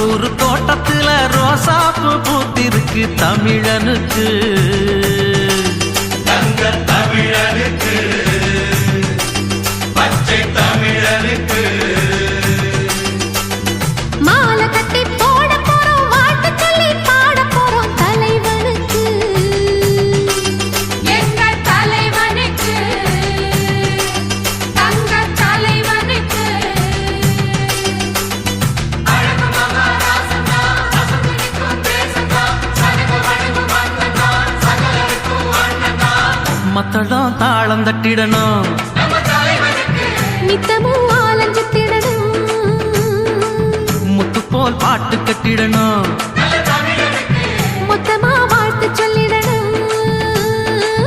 ஊரு தோட்டத்துல ரோசாப்பு பூத்திருக்கு தமிழனுக்கு. மத்தளம் தாளம் தட்டிடணும். நம்ம நித்தமும் ஆலஞ்சித்திடணும். முத்து போல் பாட்டு கட்டிடணும்.